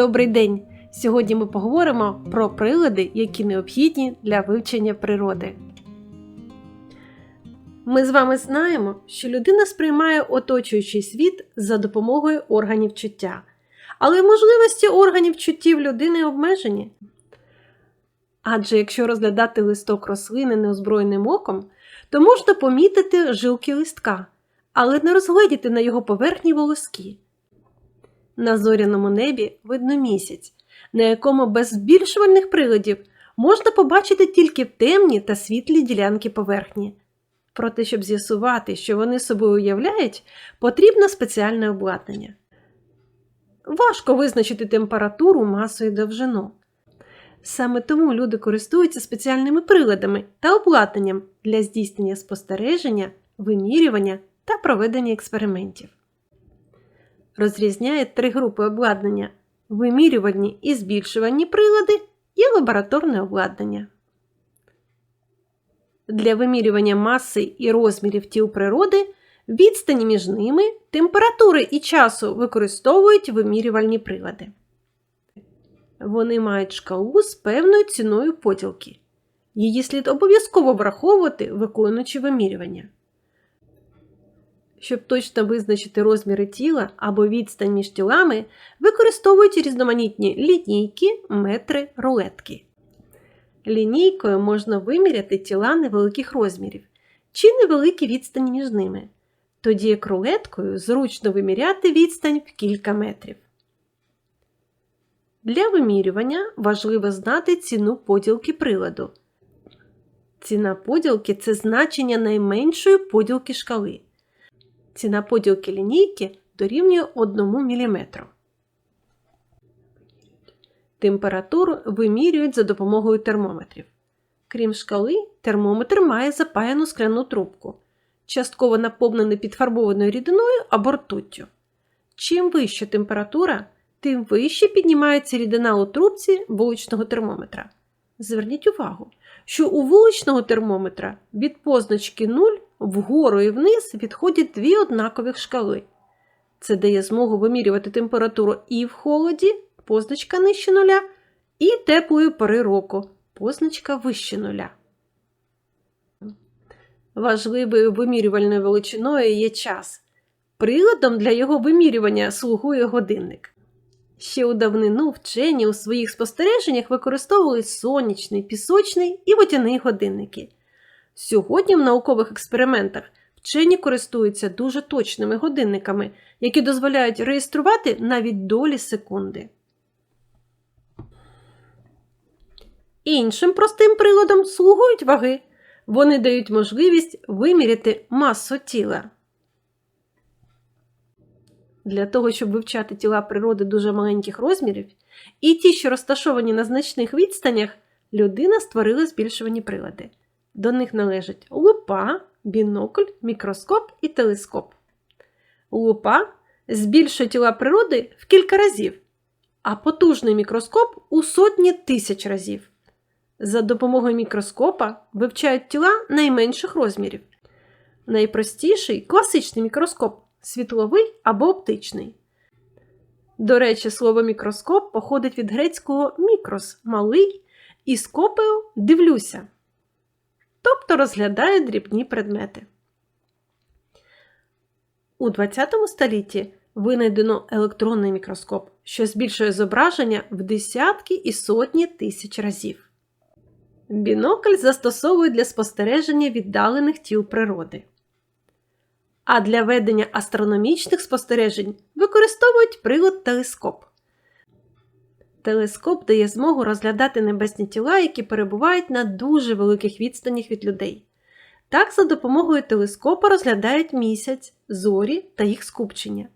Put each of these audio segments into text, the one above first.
Добрий день! Сьогодні ми поговоримо про прилади, які необхідні для вивчення природи. Ми з вами знаємо, що людина сприймає оточуючий світ за допомогою органів чуття, але можливості органів чуттів людини обмежені. Адже якщо розглядати листок рослини неозброєним оком, то можна помітити жилки листка, але не розгледіти на його поверхні волоски. На зоряному небі видно місяць, на якому без збільшувальних приладів можна побачити тільки темні та світлі ділянки поверхні. Проте, щоб з'ясувати, що вони собою уявляють, потрібно спеціальне обладнання. Важко визначити температуру, масу і довжину. Саме тому люди користуються спеціальними приладами та обладнанням для здійснення спостереження, вимірювання та проведення експериментів. Розрізняє три групи обладнання: вимірювальні і збільшувальні прилади і лабораторне обладнання. Для вимірювання маси і розмірів тіл природи відстані між ними, температури і часу використовують вимірювальні прилади. Вони мають шкалу з певною ціною поділки. Її слід обов'язково враховувати, виконуючи вимірювання. Щоб точно визначити розміри тіла або відстань між тілами, використовують різноманітні лінійки, метри, рулетки. Лінійкою можна виміряти тіла невеликих розмірів чи невеликі відстані між ними, тоді як рулеткою зручно виміряти відстань в кілька метрів. Для вимірювання важливо знати ціну поділки приладу. Ціна поділки це значення найменшої поділки шкали. Ціна поділки лінійки дорівнює 1 мм. Температуру вимірюють за допомогою термометрів. Крім шкали, термометр має запаяну скляну трубку, частково наповнений підфарбованою рідиною або ртуттю. Чим вища температура, тим вище піднімається рідина у трубці вуличного термометра. Зверніть увагу, що у вуличного термометра від позначки 0 вгору і вниз відходять дві однакових шкали. Це дає змогу вимірювати температуру і в холоді, позначка нижче нуля, і теплої пори року, позначка вище нуля. Важливою вимірювальною величиною є час. Приладом для його вимірювання слугує годинник. Ще у давнину вчені у своїх спостереженнях використовували сонячний, пісочний і водяний годинники. Сьогодні в наукових експериментах вчені користуються дуже точними годинниками, які дозволяють реєструвати навіть долі секунди. Іншим простим приладом слугують ваги. Вони дають можливість виміряти масу тіла. Для того, щоб вивчати тіла природи дуже маленьких розмірів, і ті, що розташовані на значних відстанях, людина створила збільшувані прилади. До них належать лупа, бінокль, мікроскоп і телескоп. Лупа збільшує тіла природи в кілька разів, а потужний мікроскоп у сотні тисяч разів. За допомогою мікроскопа вивчають тіла найменших розмірів. Найпростіший класичний мікроскоп світловий або оптичний. До речі, слово мікроскоп походить від грецького мікрос малий і скопою дивлюся. Тобто розглядає дрібні предмети. У ХХ столітті винайдено електронний мікроскоп, що збільшує зображення в десятки і сотні тисяч разів. Бінокль застосовують для спостереження віддалених тіл природи. А для ведення астрономічних спостережень використовують прилад телескоп. Телескоп дає змогу розглядати небесні тіла, які перебувають на дуже великих відстанях від людей. Так, за допомогою телескопа розглядають місяць, зорі та їх скупчення.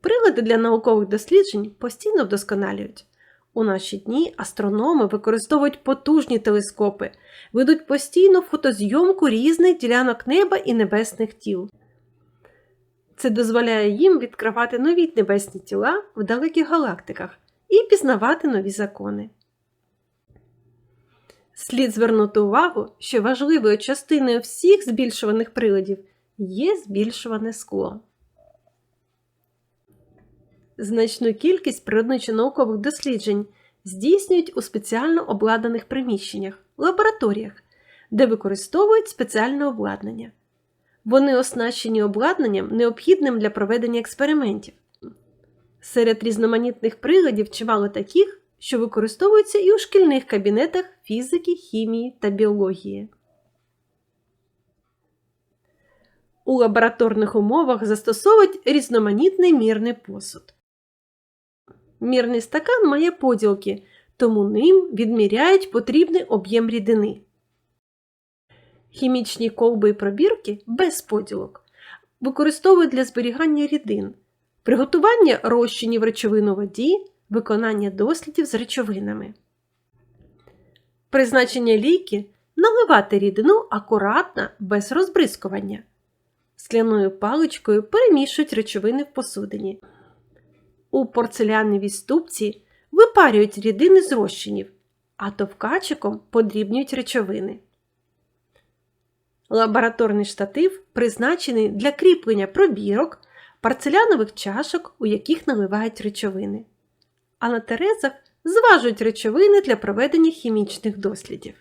Прилади для наукових досліджень постійно вдосконалюють. У наші дні астрономи використовують потужні телескопи, ведуть постійну фотозйомку різних ділянок неба і небесних тіл. Це дозволяє їм відкривати нові небесні тіла в далеких галактиках і пізнавати нові закони. Слід звернути увагу, що важливою частиною всіх збільшуваних приладів є збільшуване скло. Значну кількість природничо-наукових досліджень здійснюють у спеціально обладнаних приміщеннях, лабораторіях, де використовують спеціальне обладнання. Вони оснащені обладнанням, необхідним для проведення експериментів. Серед різноманітних приладів чимало таких, що використовуються і у шкільних кабінетах фізики, хімії та біології. У лабораторних умовах застосовують різноманітний мірний посуд. Мірний стакан має поділки, тому ним відміряють потрібний об'єм рідини. Хімічні колби і пробірки без поділок використовують для зберігання рідин, приготування розчинів речовин у воді, виконання дослідів з речовинами. Призначення ліки наливати рідину акуратно без розбризкування. Скляною паличкою перемішують речовини в посудині. У порцеляновій ступці випарюють рідини з розчинів, а товкачиком подрібнюють речовини. Лабораторний штатив призначений для кріплення пробірок, порцелянових чашок, у яких наливають речовини. А на терезах зважують речовини для проведення хімічних дослідів.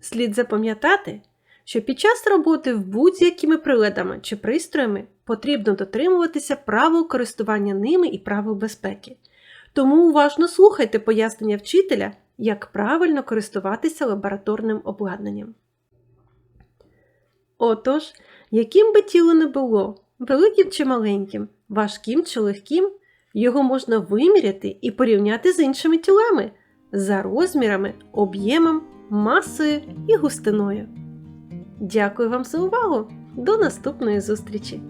Слід запам'ятати, що під час роботи в будь-якими приладами чи пристроями потрібно дотримуватися правил користування ними і правил безпеки. Тому уважно слухайте пояснення вчителя, як правильно користуватися лабораторним обладнанням. Отож, яким би тіло не було, великим чи маленьким, важким чи легким, його можна виміряти і порівняти з іншими тілами за розмірами, об'ємом, масою і густиною. Дякую вам за увагу! До наступної зустрічі!